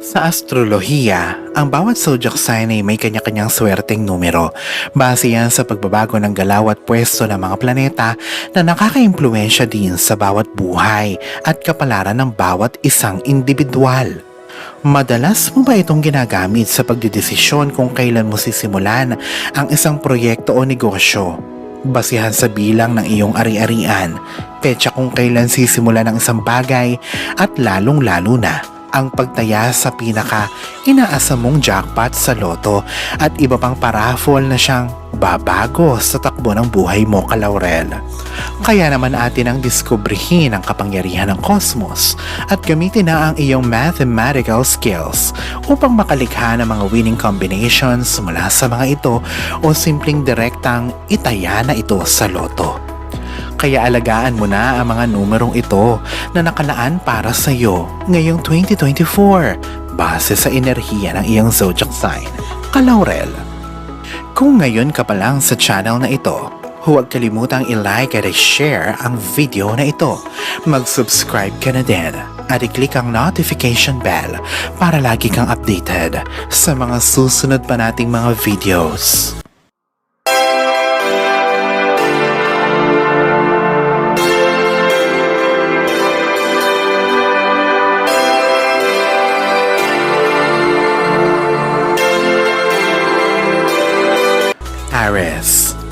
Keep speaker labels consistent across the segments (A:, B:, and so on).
A: Sa astrolohiya, ang bawat zodiac sign ay may kanya-kanyang swerteng numero. Base yan sa pagbabago ng galaw at pwesto ng mga planeta na nakaka-impluensya din sa bawat buhay at kapalaran ng bawat isang individual. Madalas mo ba itong ginagamit sa pagdidesisyon kung kailan mo sisimulan ang isang proyekto o negosyo? Basihan sa bilang ng iyong ari-arian, petsa kung kailan sisimulan ang isang bagay at lalong-lalo na ang pagtaya sa pinaka inaasa mong jackpot sa loto at iba pang paraffol na siyang babago sa takbo ng buhay mo kalaurel. Kaya naman atin ang diskubrihin ang kapangyarihan ng kosmos at gamitin na ang iyong mathematical skills upang makalikha ng mga winning combinations mula sa mga ito o simpleng direktang itaya na ito sa loto. Kaya alagaan mo na ang mga numerong ito na nakalaan para sa iyo ngayong 2024 base sa enerhiya ng iyong zodiac sign, Kalaurel. Kung ngayon ka pa lang sa channel na ito, huwag kalimutang i-like at i-share ang video na ito. Mag-subscribe ka na din at i-click ang notification bell para lagi kang updated sa mga susunod pa nating mga videos.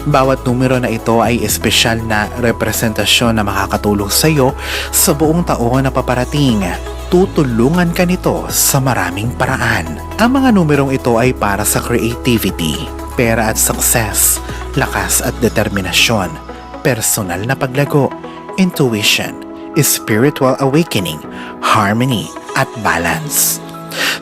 A: Bawat numero na ito ay espesyal na representasyon na makakatulong sa iyo sa buong taon na paparating. Tutulungan ka nito sa maraming paraan. Ang mga numerong ito ay para sa creativity, pera at success, lakas at determinasyon, personal na paglago, intuition, spiritual awakening, harmony at balance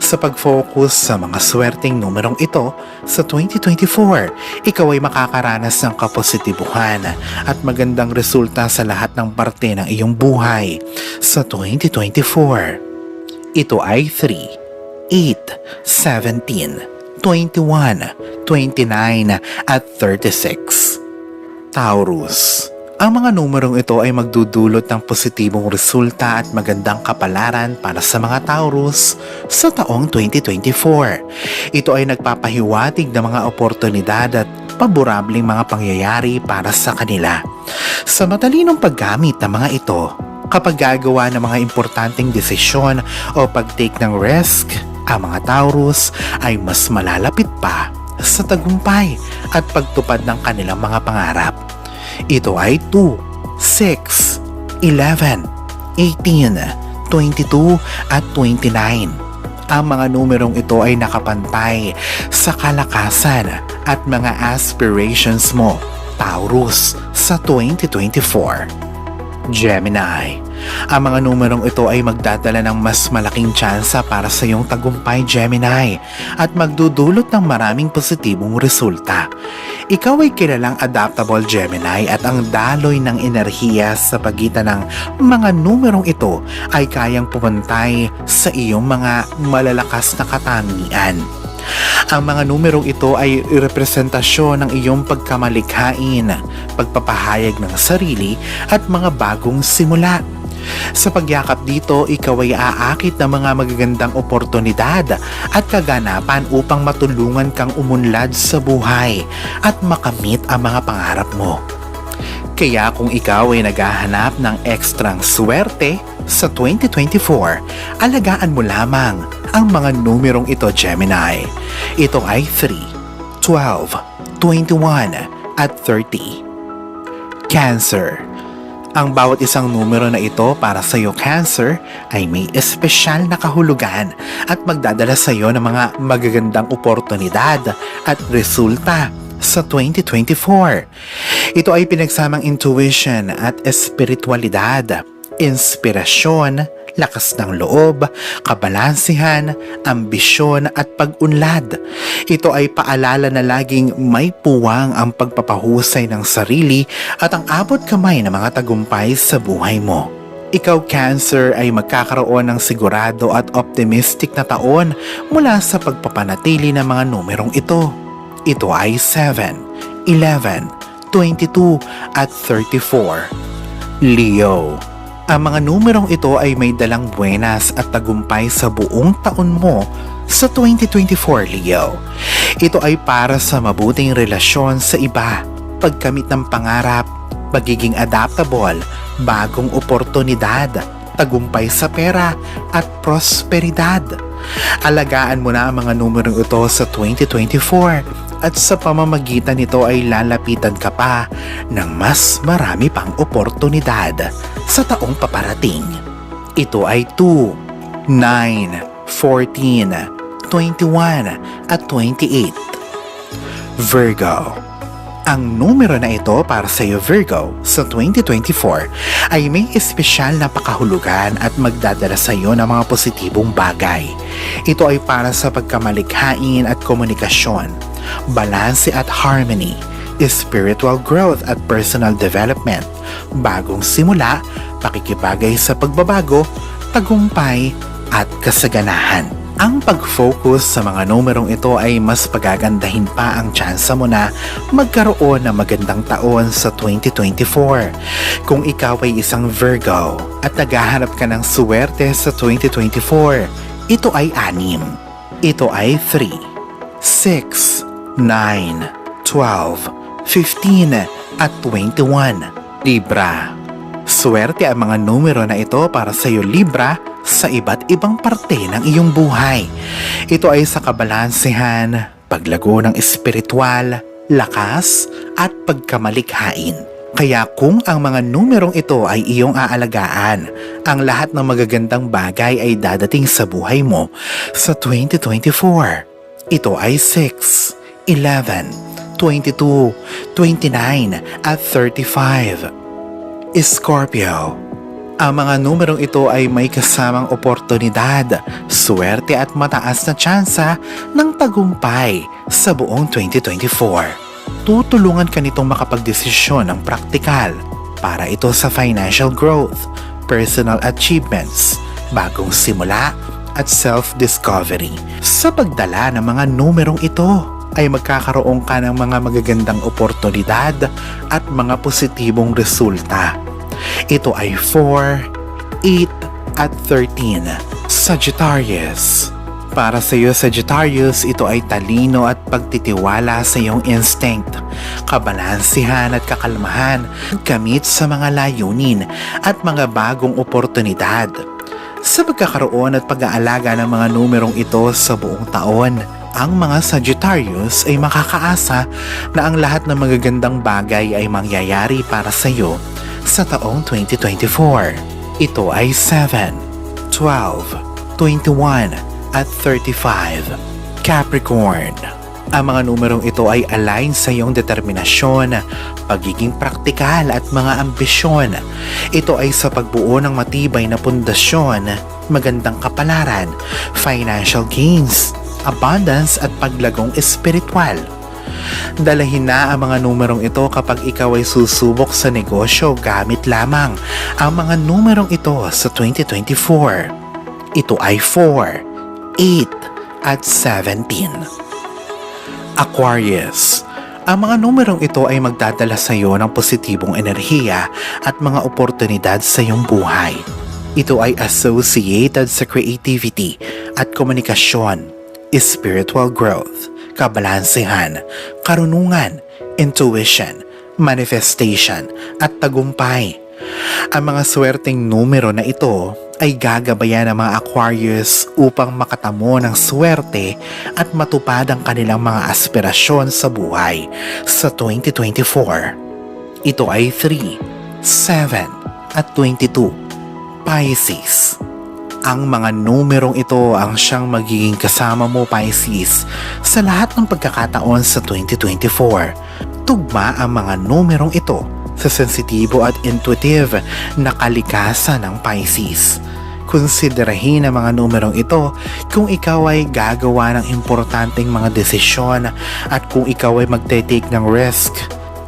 A: sa pag-focus sa mga swerteng numerong ito sa 2024, ikaw ay makakaranas ng kapositibuhan at magandang resulta sa lahat ng parte ng iyong buhay sa 2024. Ito ay 3, 8, 17, 21, 29 at 36. Taurus ang mga numerong ito ay magdudulot ng positibong resulta at magandang kapalaran para sa mga Taurus sa taong 2024. Ito ay nagpapahiwatig ng mga oportunidad at paborableng mga pangyayari para sa kanila. Sa matalinong paggamit ng mga ito, kapag gagawa ng mga importanteng desisyon o pag-take ng risk, ang mga Taurus ay mas malalapit pa sa tagumpay at pagtupad ng kanilang mga pangarap. Ito ay 2, 6, 11, 18, 22 at 29. Ang mga numerong ito ay nakapantay sa kalakasan at mga aspirations mo, Taurus, sa 2024. Gemini ang mga numerong ito ay magdadala ng mas malaking tsansa para sa iyong tagumpay Gemini at magdudulot ng maraming positibong resulta. Ikaw ay kilalang adaptable Gemini at ang daloy ng enerhiya sa pagitan ng mga numerong ito ay kayang pumantay sa iyong mga malalakas na katangian. Ang mga numerong ito ay representasyon ng iyong pagkamalikhain, pagpapahayag ng sarili at mga bagong simula. Sa pagyakap dito, ikaw ay aakit ng mga magagandang oportunidad at kaganapan upang matulungan kang umunlad sa buhay at makamit ang mga pangarap mo. Kaya kung ikaw ay naghahanap ng ekstrang swerte sa 2024, alagaan mo lamang ang mga numerong ito Gemini. Ito ay 3, 12, 21 at 30. Cancer ang bawat isang numero na ito para sa iyo Cancer ay may espesyal na kahulugan at magdadala sa iyo ng mga magagandang oportunidad at resulta sa 2024. Ito ay pinagsamang intuition at espiritualidad, inspirasyon, lakas ng loob, kabalansihan, ambisyon at pag-unlad. Ito ay paalala na laging may puwang ang pagpapahusay ng sarili at ang abot kamay ng mga tagumpay sa buhay mo. Ikaw, Cancer, ay magkakaroon ng sigurado at optimistic na taon mula sa pagpapanatili ng mga numerong ito. Ito ay 7, 11, 22 at 34. Leo Ang mga numerong ito ay may dalang buenas at tagumpay sa buong taon mo sa 2024, Leo. Ito ay para sa mabuting relasyon sa iba, pagkamit ng pangarap, pagiging adaptable, bagong oportunidad, tagumpay sa pera at prosperidad. Alagaan mo na ang mga numerong ito sa 2024 at sa pamamagitan nito ay lalapitan ka pa ng mas marami pang oportunidad sa taong paparating. Ito ay 2, 9, 14, 21 at 28. Virgo ang numero na ito para sa iyo Virgo sa 2024 ay may espesyal na pakahulugan at magdadala sa iyo ng mga positibong bagay. Ito ay para sa pagkamalikhain at komunikasyon, balanse at harmony, spiritual growth at personal development, bagong simula, pakikibagay sa pagbabago, tagumpay at kasaganahan. Ang pag-focus sa mga numerong ito ay mas pagagandahin pa ang tsansa mo na magkaroon ng magandang taon sa 2024. Kung ikaw ay isang Virgo at naghahanap ka ng suwerte sa 2024, ito ay anim. Ito ay 3, 6, 9, 12, 15 at 21. Libra. Swerte ang mga numero na ito para sa iyo Libra sa iba't ibang parte ng iyong buhay. Ito ay sa kabalansehan, paglago ng espiritual, lakas at pagkamalikhain. Kaya kung ang mga numerong ito ay iyong aalagaan, ang lahat ng magagandang bagay ay dadating sa buhay mo sa 2024. Ito ay 6, 11, 22, 29 at 35. Scorpio. Ang mga numerong ito ay may kasamang oportunidad, swerte at mataas na tsansa ng tagumpay sa buong 2024. Tutulungan ka nitong makapagdesisyon ng praktikal para ito sa financial growth, personal achievements, bagong simula at self-discovery. Sa pagdala ng mga numerong ito, ay magkakaroon ka ng mga magagandang oportunidad at mga positibong resulta. Ito ay 4, 8 at 13. Sagittarius. Para sa iyo Sagittarius, ito ay talino at pagtitiwala sa iyong instinct, kabalansihan at kakalmahan gamit sa mga layunin at mga bagong oportunidad. Sa pagkakaroon at pag-aalaga ng mga numerong ito sa buong taon, ang mga Sagittarius ay makakaasa na ang lahat ng magagandang bagay ay mangyayari para sa iyo sa taong 2024. Ito ay 7, 12, 21 at 35. Capricorn. Ang mga numerong ito ay align sa iyong determinasyon, pagiging praktikal at mga ambisyon. Ito ay sa pagbuo ng matibay na pundasyon, magandang kapalaran, financial gains, abundance at paglagong espiritual. Dalahin na ang mga numerong ito kapag ikaw ay susubok sa negosyo gamit lamang ang mga numerong ito sa 2024. Ito ay 4, 8 at 17. Aquarius. Ang mga numerong ito ay magdadala sa iyo ng positibong enerhiya at mga oportunidad sa iyong buhay. Ito ay associated sa creativity at komunikasyon, spiritual growth, kabalansehan, karunungan, intuition, manifestation, at tagumpay. Ang mga swerteng numero na ito ay gagabayan ng mga Aquarius upang makatamo ng swerte at matupad ang kanilang mga aspirasyon sa buhay sa 2024. Ito ay 3, 7 at 22. Pisces. Ang mga numerong ito ang siyang magiging kasama mo Pisces sa lahat ng pagkakataon sa 2024. Tugma ang mga numerong ito sa sensitibo at intuitive na kalikasan ng Pisces. Konsiderahin ang mga numerong ito kung ikaw ay gagawa ng importanteng mga desisyon at kung ikaw ay magte-take ng risk.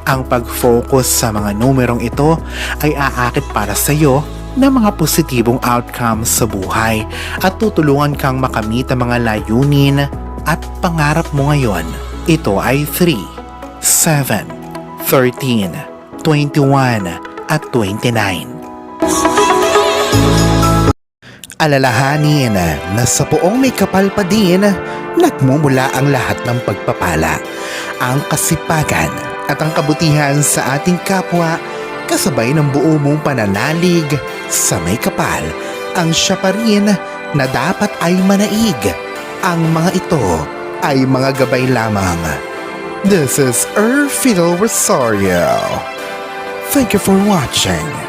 A: Ang pag-focus sa mga numerong ito ay aakit para sa iyo ng mga positibong outcomes sa buhay at tutulungan kang makamit ang mga layunin at pangarap mo ngayon. Ito ay 3, 7, 13, 21 at 29. Alalahanin na sa poong may kapal pa din, nagmumula ang lahat ng pagpapala, ang kasipagan at ang kabutihan sa ating kapwa kasabay ng buo mong pananalig sa may kapal ang siya pa rin na dapat ay manaig. Ang mga ito ay mga gabay lamang. This is Erfidel Rosario. Thank you for watching.